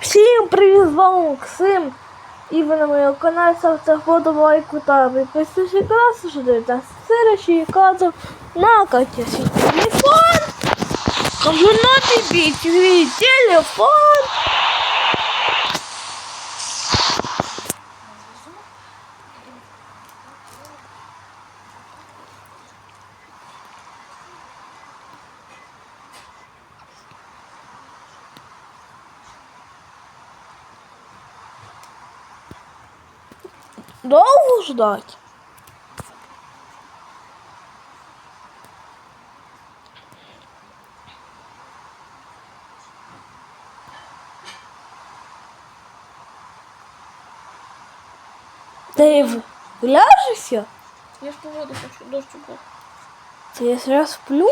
Всім привіт, з вами Максим. І ви на моєму каналі ставте вподобайку та підписуйтесь на канал, що дивитесь сирочі і казав на Катя телефон. Кажу бій, телефон. Довго ждать? Ти вляжешся? Я ж погоду хочу, дощ упав. Це я зараз сплю?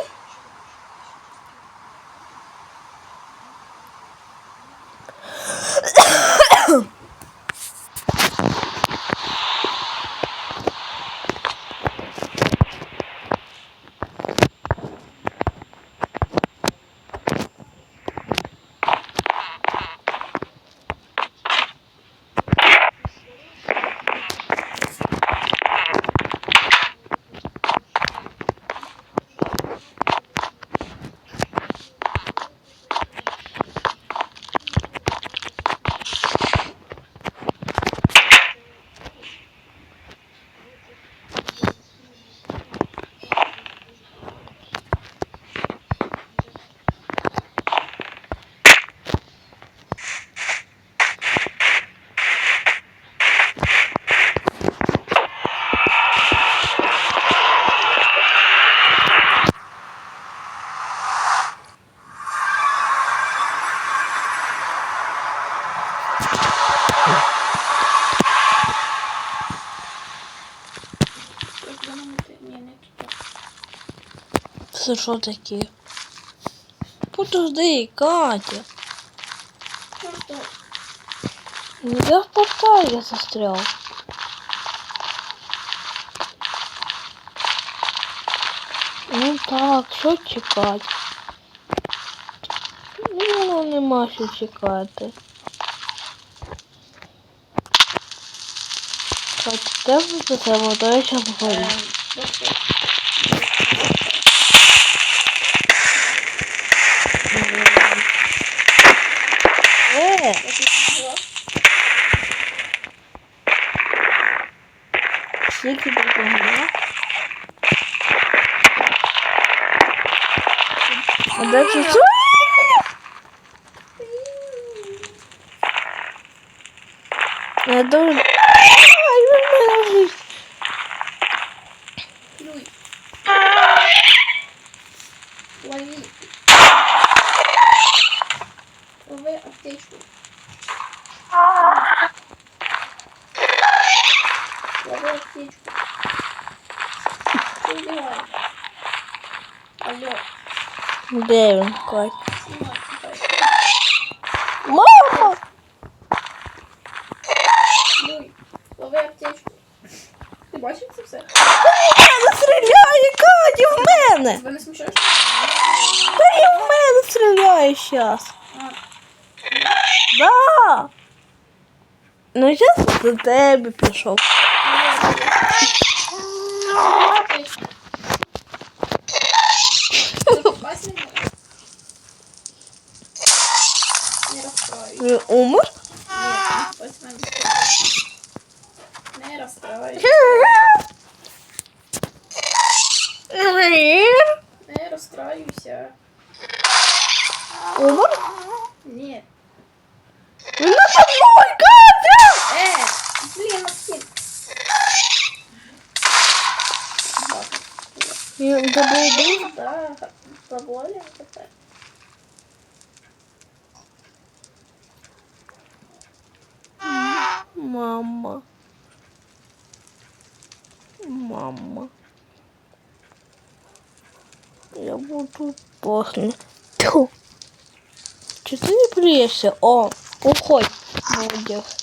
Як воно ти? Ні, не тут. Це що таке? Подожди, Катя. Ну я в порталі застряв. Ну так, що чекати? Ну, нема що чекати. Катя, де ви це вода, я зараз горю. е, просто Е, я тут була. скільки допомогла? А де це? Я дуже... Ай, він мене лежить. Люй. Лови. Лови аптечку. Лови аптечку. Что делаешь? Алло. Де він, Кать? Снимай, снимай. Мама! Люй. Лови аптечку. Ти бачиш це все? Не стріляє, Катя, в мене! Тебе не смущає, Та я в мене А, Да! Ну зараз до тебе пішов. Не. Умер? Не расстраивайся. Не расстраивайся. Умер? Нет. Він на тобою, Катя! Э, блин, Максим. Тебе вбив? Да, доволен. Мама. Мама. Я буду пахнуть. Чи ти не плюєшся? О, уходь, молодець.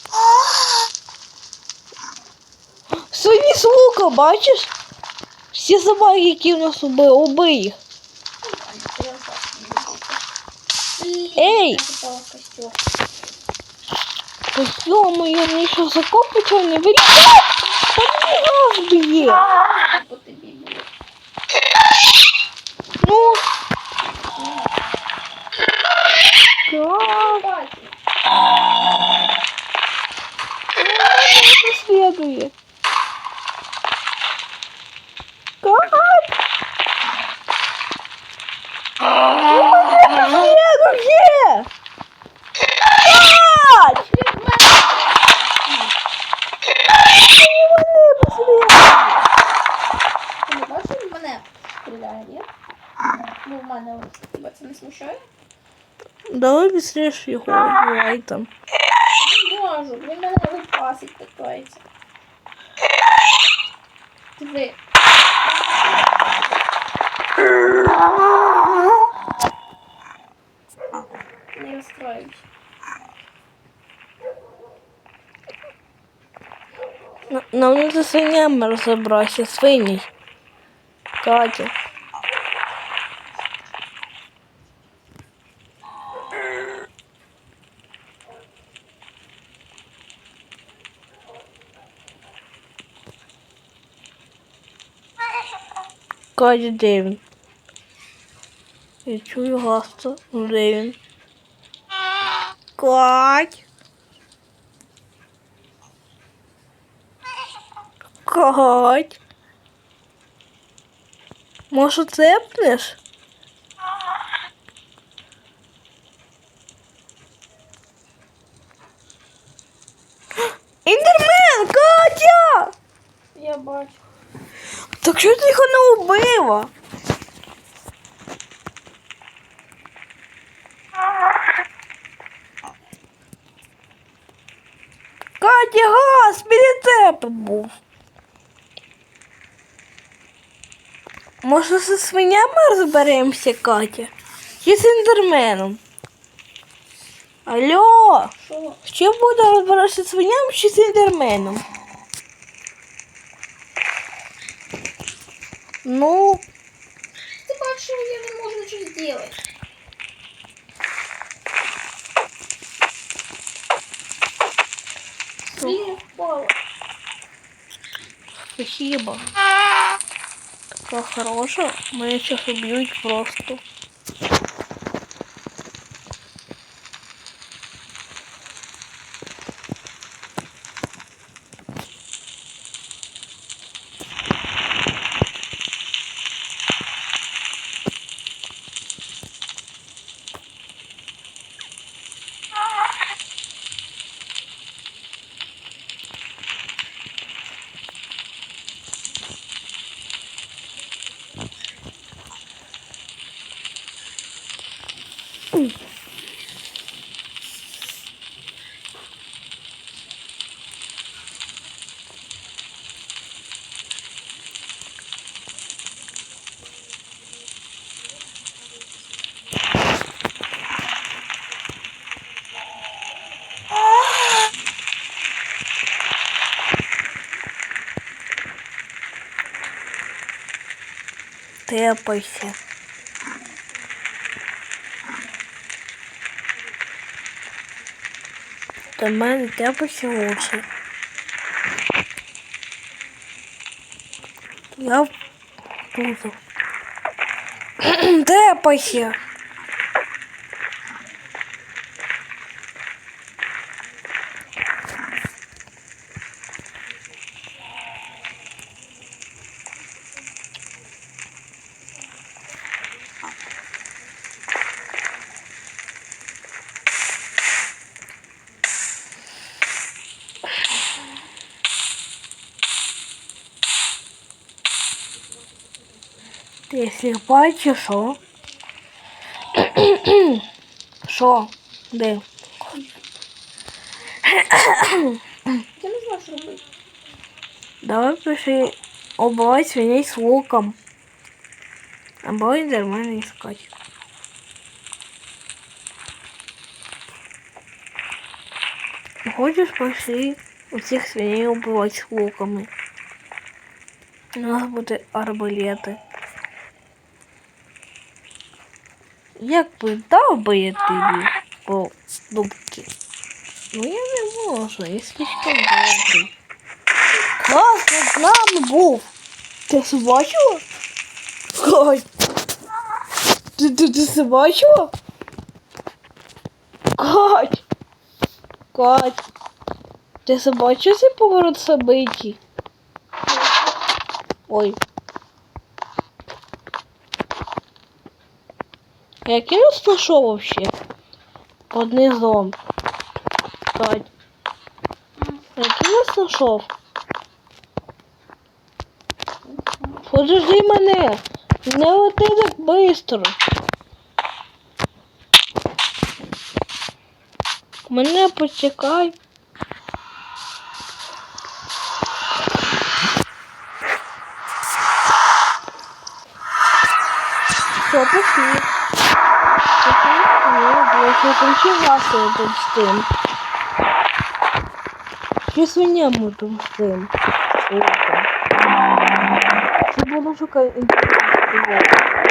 Свої звука, бачиш? Всі собаки, які в нас убили, убий їх. Блин, Эй! я попала в костер. Ось йо-моє, мені що закопичав не виліт. Та мені раз Тебе це не смущає? Давай быстрее його убивай там. Не можу, він мене випасить питається. Диви. Не розстроюсь. На- Нам не за свинями розібратися, свині. Катя. Катя, де він? Я чую гаста. Ну, Де він? Кать. Кать. Може, цепнеш? Індермен, Катя! Я бачу. Так що ти його не убила? Катя, газ, біля тебе був. Може, зі свинями розберемося, Катя? Чи з індерменом? Алло, Що? буде розбиратися з свинями чи з індерменом? Ну, Ти бачиш, що я не можу нічого зробити. Блін, впала. спасибо. Такая хорошая. Меня сейчас убьют просто. Тепайся. До мене тепайся лучше. Я буду. Тепайся. Ти сліпа чи що? Що? Де? Я не знаю, що робити. Давай пиши убивать свиней с луком. А будет нормально искать. Хочешь пошли у всех свиней убивать с луками? У нас будут арбалеты. Як би дав би я тобі по дубки? Ну я не можу, я слишком добрий. Над нами був. Ти це бачила? Ой. Ти, ти, ти це? Кать. Кать. Ти це поворот событий? Ой. Я кинус нашел вообще? Под низом. Кать. Я кинус нашел? Подожди мене. Не лети так быстро. Мене почекай. Все, пошли. Пошли. Ні, я кончив ласою тут з тим. Чи свиням тут з тим? Оком. Це було шукати інтернет.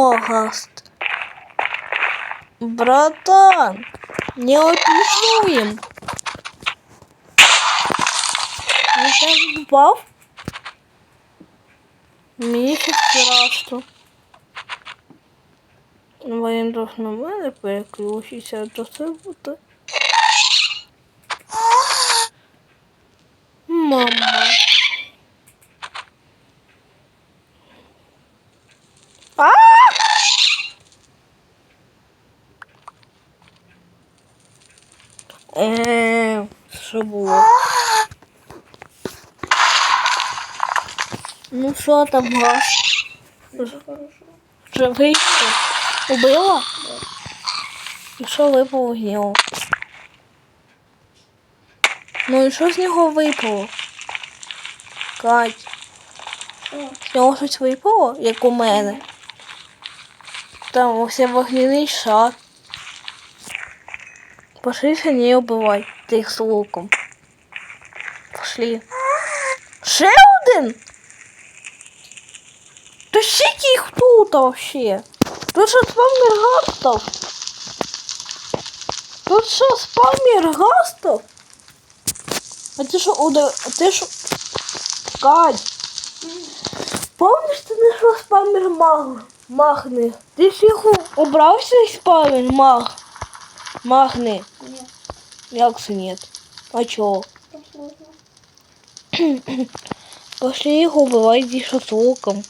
О, Гаст. Братан, не опишуем. Не так впав? Мені ще страшно. Він трохи на мене переключиться, то це буде. Мама. А! Е, що було? Ну що там газ? Вже вийшло? Убила? І що випало з нього? Ну і що з нього випало? Кать, з нього щось випало, як у мене. Там усе вогняний шар. Пошли сильнее убивай тих з луком. Пошли. Ще один? Та їх тут вообще? Тут що спавнер гастов? Тут що спавнер гастов? А ти що уда... А ти що... Кать! Помниш, ти знайшов спамер маг... магни? Ти ж їх у- убрав свій спамер маг? Магни. Ні, Як це нет? А сложно. Пошли їх убивай зі шашлыком.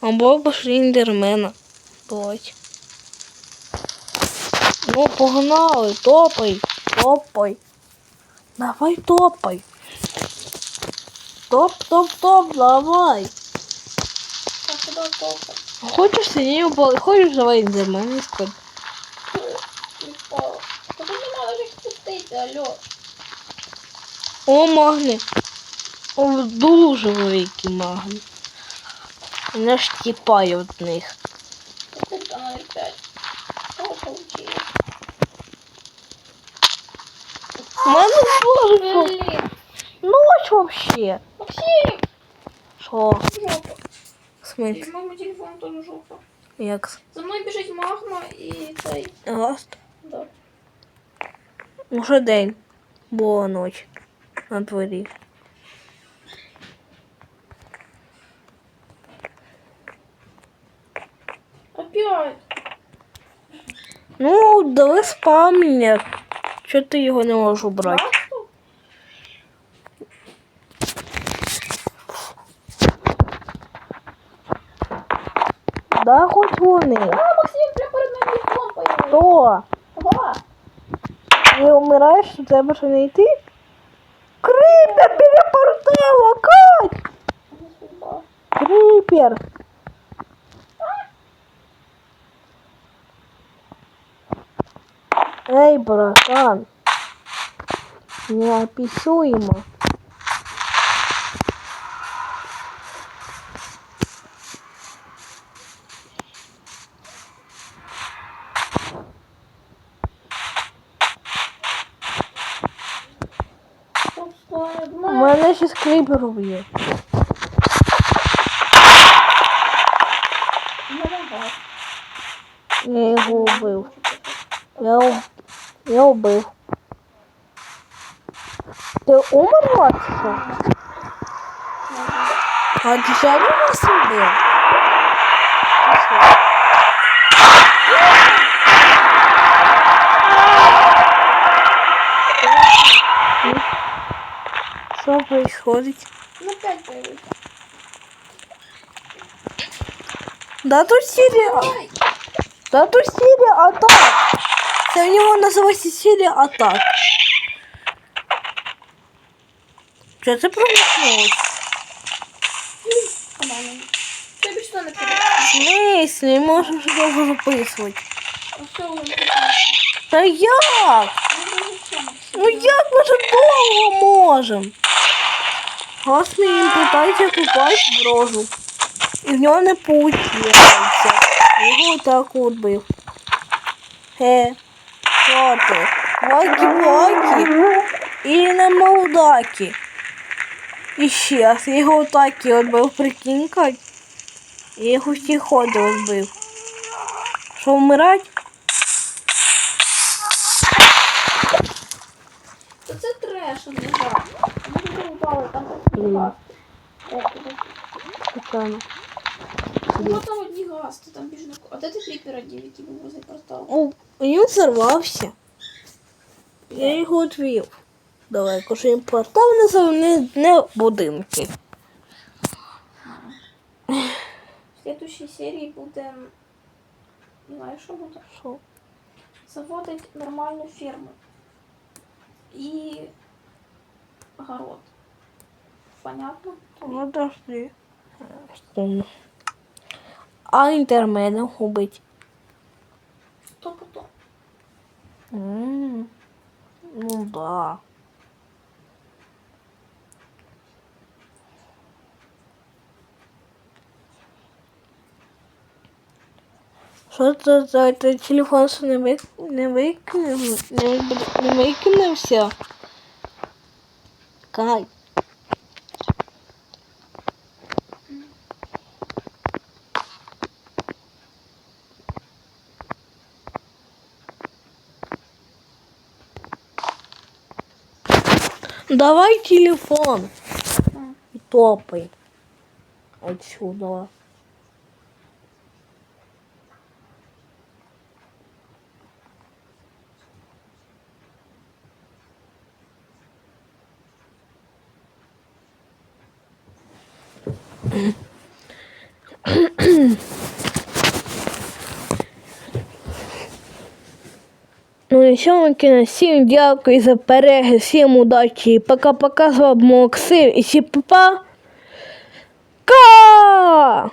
Або пошли індермена. Бать. Ну, погнали, топай, топай. Давай топай. Топ, топ, топ, давай. А куди топа? Хочеш сині убивай, хочеш давай індермена искать. Не впало. Та тут нема вже спустити, алло. О, магни. О, дуже великі магни. Мене ж тіпає від них. Тут там номер 5. Що получилось? У мене? Блін. Ночь вообще. Максим! Що? Жопа. Смысле? Мой телефон тоже жопа. Як? За мною біжить магма і цей. Гаст? Да. Уже день. Була ніч. На дворі. Опять. Ну, дали спаміння. Чого ти його не можеш? Басту? Да, хоч вони. А, Максим, прям перед нами появився. Хто? Ага. Не вмираєш, то треба ще не йти? Крипер перепортила, Кать! Крипер! Ей, братан. Не описуемо. Мене ще скрипер є. Я його вбив. Я, уб... я убив. Ти умерла чи що? А один раз убив? Чи що? Что происходит? Да тут серия... Да тут серия атак. Це в нього називається атак. Что ты промахнулась? В смысле? можем же долго записывать. Да як? Ну, ну як ми ж довго можемо? Гасний їм питається попасть в рожу. І в нього не получається. Його отак от бив. Е, що ти? Вакі-вакі і на молдакі. І ще його отак і отбив, прикинь-ка. Я його всі ходи отбив. Що вмирать? Це треш, не гра. Упали, там Блін. газ. О, туди. Ну там одні газ, ти там біжно. А де ти кріпер одів, який був возле порталу? О, він взорвався. Я його відвів. Далеко, що він портал не не, не будинки. В следующей серії буде. Не знаю, що буде. Що? Заводить нормальну ферму. І огород. Понятно? Подожди. Сумно. А інтермедом убить. То потом. М, Ну да. Що це за телефон що не вик... не викинув? Не, не викинувся? Кай. Давай телефон. И топай. Отсюда. Кінець. Всім дякую за перегляд, всім удачі. Пока-пока з вами Максим і всі папа. Ка!